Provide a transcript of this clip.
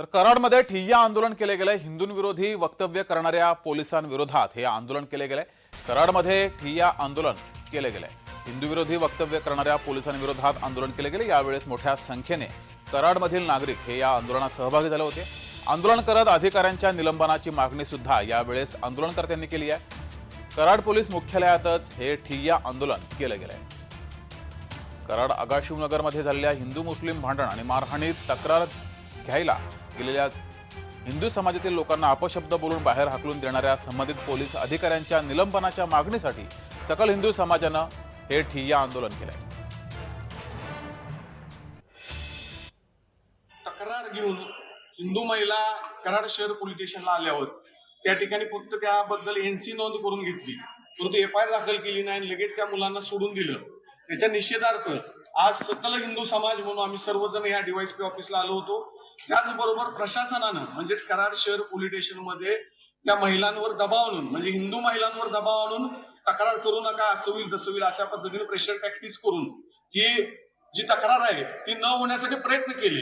तर कराडमध्ये ठिय्या आंदोलन केले गेले. हिंदूंविरोधी वक्तव्य करणाऱ्या पोलिसांविरोधात हे आंदोलन केले गेले. कराडमध्ये ठिय्या आंदोलन केले गेले. हिंदूविरोधी वक्तव्य करणाऱ्या पोलिसांविरोधात आंदोलन केले गेले. यावेळेस मोठ्या संख्येने कराडमधील नागरिक हे या आंदोलनात सहभागी झाले होते. आंदोलन करत अधिकाऱ्यांच्या निलंबनाची मागणी सुद्धा यावेळेस आंदोलनकर्त्यांनी केली आहे. कराड पोलीस मुख्यालयातच हे ठिय्या आंदोलन केलं गेलंय कराड आगाशिवनगरमध्ये झालेल्या हिंदू मुस्लिम भांडण आणि मारहाणीत तक्रार घ्यायला गेलेल्या हिंदू समाजातील लोकांना अपशब्द बोलून बाहेर हाकलून देणाऱ्या संबंधित पोलीस अधिकाऱ्यांच्या निलंबनाच्या मागणीसाठी सकल हिंदू समाजानं हे ठिय्या आंदोलन केलंय. तक्रार घेऊन हिंदू महिला कराड शहर पोलीस स्टेशनला आल्यावर त्या ठिकाणी फक्त त्याबद्दल एनसी नोंद करून घेतली. परंतु एफ आय आर दाखल केली नाही आणि लगेच त्या मुलांना सोडून दिलं. त्याच्या निषेधार्थ आज सकल हिंदू समाज म्हणून आम्ही सर्वजण या डीवायसपी ऑफिसला आलो होतो. त्याचबरोबर प्रशासनानं म्हणजेच कराड शहर पोलीस स्टेशनमध्ये त्या महिलांवर दबाव आणून म्हणजे हिंदू महिलांवर दबाव आणून तक्रार करू नका असं होईल तसं होईल अशा पद्धतीने प्रेशर प्रॅक्टिस करून ही जी तक्रार आहे ती न होण्यासाठी प्रयत्न केले.